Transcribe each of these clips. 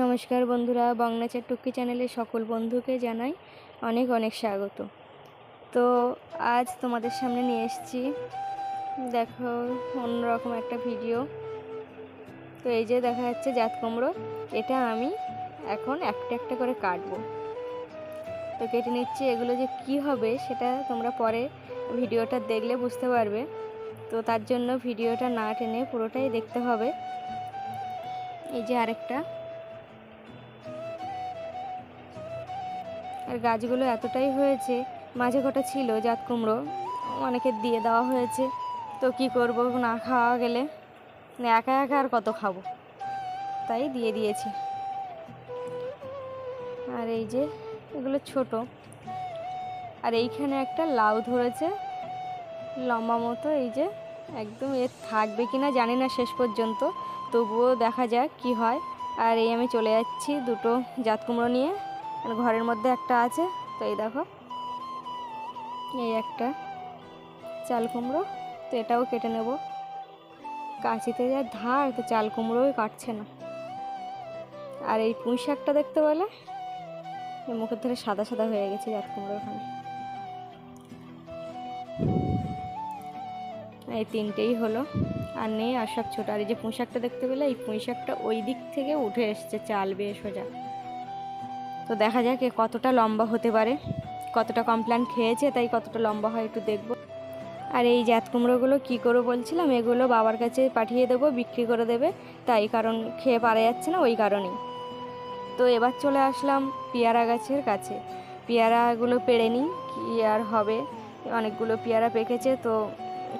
নমস্কার বন্ধুরা, বাংলাচার টুকি চ্যানেলে সকল বন্ধুকে জানাই অনেক অনেক স্বাগত। তো আজ তোমাদের সামনে নিয়ে এসেছি, দেখো অন্যরকম একটা ভিডিও। তো এই যে দেখা যাচ্ছে জাত কুমড়ো, এটা আমি এখন একটা একটা করে কাটবো। তো কেটে নিচ্ছি, এগুলো যে কি হবে সেটা তোমরা পরে ভিডিওটা দেখলে বুঝতে পারবে। তো তার জন্য ভিডিওটা না টেনে পুরোটাই দেখতে হবে। এই যে আরেকটা। আর গাছগুলো এতটাই হয়েছে, মাঝে কটা ছিল জাত কুমড়ো, অনেকে দিয়ে দেওয়া হয়েছে। তো কি করব না খাওয়া গেলে? একা একা আর কত খাব? তাই দিয়ে দিয়েছি। আর এই যে, এগুলো ছোট। আর এইখানে একটা লাউ ধরেছে, লম্বা মতো, এই যে, একদম এ থাকবে কি না জানি না শেষ পর্যন্ত। তবুও দেখা যাক কি হয়। আর এই আমি চলে যাচ্ছি দুটো জাত কুমড়ো নিয়ে। ঘরের মধ্যে একটা আছে, তো এই দেখো। এই একটা চাল কুমড়ো, তো এটাও কেটে নেব। কাঁচিতে যা ধার, তো চাল কুমড়োই কাটছে না। আর এই পুঁই শাকটা দেখতে এই মুখের ধরে সাদা সাদা হয়ে গেছে জাত কুমড়ো ওখানে। এই তিনটেই হলো। আর নেই আর সব ছোটো। আর এই যে পুঁই শাকটা দেখতে পেলে? এই পুঁই শাকটা ওই দিক থেকে উঠে এসছে, চাল বেয়ে সোজা। তো দেখা যাক এ কতটা লম্বা হতে পারে। কতটা কমপ্ল্যান খেয়েছে, তাই কতটা লম্বা হয় একটু দেখব। আর এই জাত কুমড়োগুলো কী করব বলছিলাম, এগুলো বাবার কাছে পাঠিয়ে দেবো, বিক্রি করে দেবে। তাই কারণ খেয়ে পারা যাচ্ছে না, ওই কারণেই। তো এবার চলে আসলাম পেয়ারা গাছের কাছে। পেয়ারাগুলো পেড়ে নিই, কী আর হবে? অনেকগুলো পেয়ারা পেকেছে, তো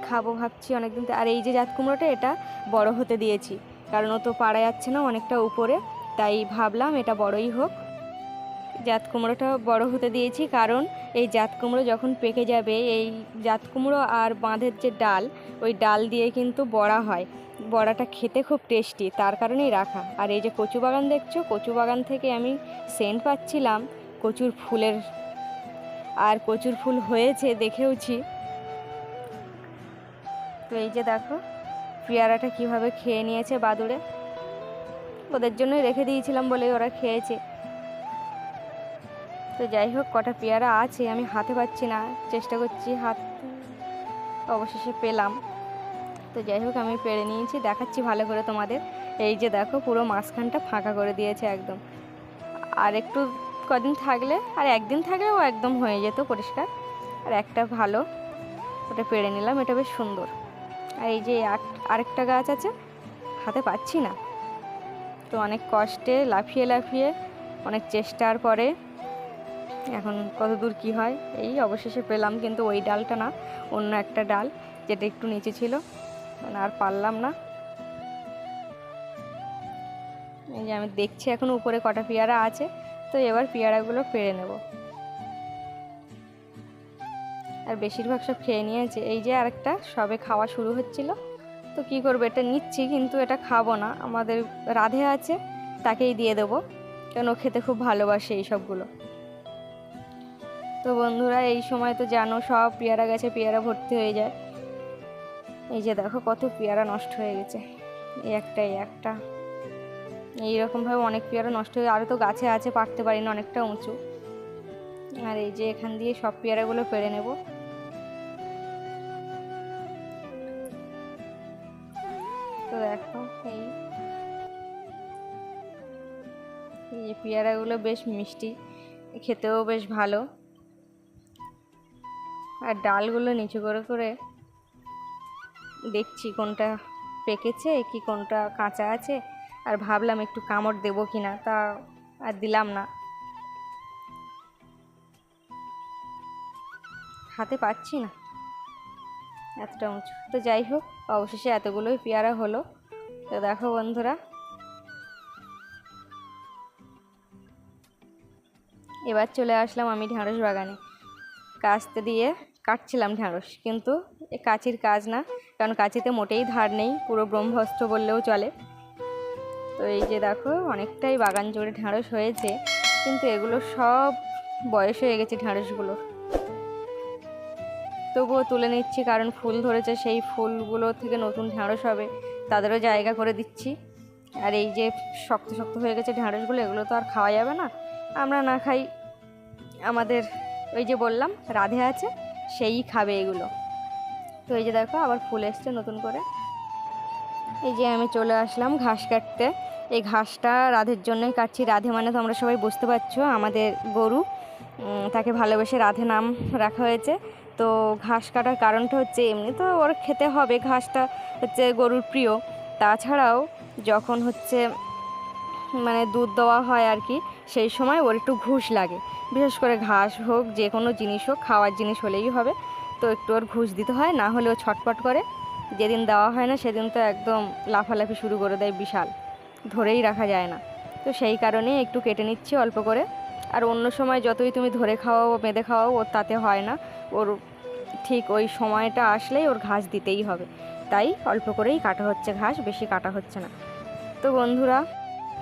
খাব ভাবছি অনেকদিন আর এই যে জাত কুমড়োটা, এটা বড় হতে দিয়েছি। কারণ ও তো পারা যাচ্ছে না অনেকটা উপরে, তাই ভাবলাম এটা বড়ই হোক। জাত কুমড়োটা বড় হতে দিয়েছি, কারণ এই জাত কুমড়ো যখন পেকে যাবে, এই জাত কুমড়ো আর বাঁধের যে ডাল, ওই ডাল দিয়ে কিন্তু বড়া হয়। বড়াটা খেতে খুব টেস্টি, তার কারণেই রাখা। আর এই যে কচু বাগান দেখছ, কচু বাগান থেকে আমি সেন্ট পাচ্ছিলাম কচুর ফুলের। আর কচুর ফুল হয়েছে, দেখেওছি। তো এই যে দেখো, পেয়ারাটা কীভাবে খেয়ে নিয়েছে বাদুড়ে। ওদের জন্যই রেখে দিয়েছিলাম বলে ওরা খেয়েছে। তো যাই হোক, কটা পেয়ারা আছে, আমি হাতে পাচ্ছি না, চেষ্টা করছি হাত, অবশেষে পেলাম। তো যাই হোক, আমি পেরে নিয়েছি, দেখাচ্ছি ভালো করে তোমাদের। এই যে দেখো, পুরো মাঝখানটা ফাঁকা করে দিয়েছে একদম। আর একটু কদিন থাকলে, আর একদিন থাকলেও একদম হয়ে যেত পরিষ্কার। আর একটা ভালো, ওটা পেরে নিলাম, এটা বেশ সুন্দর। আর এই যে আরেকটা গাছ আছে, হাতে পাচ্ছি না। তো অনেক কষ্টে, লাফিয়ে লাফিয়ে, অনেক চেষ্টার পরে এখন কত দূর কী হয়? এই অবশেষে পেলাম কিন্তু ওই ডালটা না, অন্য একটা ডাল যেটা একটু নিচে ছিল। মানে আর পারলাম না। এই যে আমি দেখছি এখন উপরে কটা পেয়ারা আছে, তো এবার পেয়ারাগুলো পেরে নেব। আর বেশিরভাগ সব খেয়ে নিয়েছে। এই যে আরেকটা, সবে খাওয়া শুরু হচ্ছিল। তো কি করব, এটা নিচ্ছি কিন্তু এটা খাব না। আমাদের রাধে আছে, তাকেই দিয়ে দেবো। কেন খেতে খুব ভালোবাসে এই সবগুলো। তো বন্ধুরা, এই সময় তো জানো সব পেয়ারা গাছে পেয়ারা ভর্তি হয়ে যায়। এই যে দেখো কত পেয়ারা নষ্ট হয়ে গেছে। এই একটা এই একটা। এইরকমভাবে অনেক পেয়ারা নষ্ট হয়ে আরও তো গাছে আছে পারতে পারি না অনেকটা উঁচু। আর এই যে এখান দিয়ে সব পেয়ারাগুলো পেরে নেব। তো দেখো, এই এই পেয়ারাগুলো বেশ মিষ্টি, খেতেও বেশ ভালো। আর ডালগুলো নিচু করে করে দেখছি কোনটা পেকেছে, কি কোনটা কাঁচা আছে। আর ভাবলাম একটু কামড় দেবো কি না তা আর দিলাম না। হাতে পাচ্ছি না। এতটা উঁচু। তো যাই হোক, অবশেষে এতগুলোই পেয়ারা হলো। তো দেখো বন্ধুরা। এবার চলে আসলাম আমি ঢ্যাঁড়স বাগানে। কাস্তে দিয়ে কাটছিলাম ঢ্যাঁড়স, কিন্তু এ কাঁচির কাজ না, কারণ কাঁচিতে মোটেই ধার নেই, পুরো ব্রহ্মাস্ত্র বললেও চলে। তো এই যে দেখো, অনেকটাই বাগান জুড়ে ঢ্যাঁড়স হয়েছে, কিন্তু এগুলো সব বয়স হয়ে গেছে ঢ্যাঁড়সগুলোর। তবুও তুলে নিচ্ছি, কারণ ফুল ধরেছে, সেই ফুলগুলো থেকে নতুন ঢ্যাঁড়স হবে, তাদেরও জায়গা করে দিচ্ছি। আর এই যে শক্ত শক্ত হয়ে গেছে ঢ্যাঁড়সগুলো, এগুলো তো আর খাওয়া যাবে না, আমরা না খাই। আমাদের ওই যে বললাম, রাধে আছে সেই খাবে এগুলো। তো এই যে দেখো, আবার ফুল এসছে নতুন করে। এই যে আমি চলে আসলাম ঘাস কাটতে। এই ঘাসটা রাধের জন্যই কাটছি। রাধে মানে তো আমরা সবাই বুঝতে পারছ, আমাদের গরু তাকে ভালোবেসে রাধে নাম রাখা হয়েছে। তো ঘাস কাটার কারণটা হচ্ছে এমনি তো ওর খেতে হবে। ঘাসটা হচ্ছে গরুর প্রিয়। তাছাড়াও যখন হচ্ছে মানে দুধ দেওয়া হয় আর কি, সেই সময় ওর একটু ঘুষ লাগে। বিশেষ করে ঘাস হোক, যে কোনো জিনিস হোক, খাওয়ার জিনিস হলেই হবে। তো একটু ওর ঘুষ দিতে হয়, না হলে ও ছটপট করে। যেদিন দেওয়া হয় না, সেদিন তো একদম লাফালাফি শুরু করে দেয় বিশাল। ধরেই রাখা যায় না। তো সেই কারণে একটু কেটে নিচ্ছি অল্প করে। আর অন্য সময় যতই তুমি ধরে খাওয়াও বেঁধে খাওয়াও, ওর তাতে হয় না। ওর ঠিক ওই সময়টা আসলেই ওর ঘাস দিতেই হবে। তাই অল্প করেই কাটা হচ্ছে ঘাস, বেশি কাটা হচ্ছে না। তো বন্ধুরা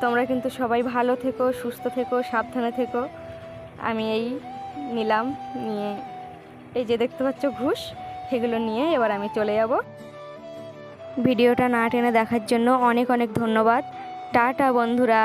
তোমরা কিন্তু সবাই ভালো থেকো, সুস্থ থেকো, সাবধানে থেকো। আমি এই নিলাম, নিয়ে এই যে দেখতে পাচ্ছ ঘুষ, সেগুলো নিয়ে এবার আমি চলে যাব। ভিডিওটা না টেনে দেখার জন্য অনেক অনেক ধন্যবাদ। টাটা, বন্ধুরা।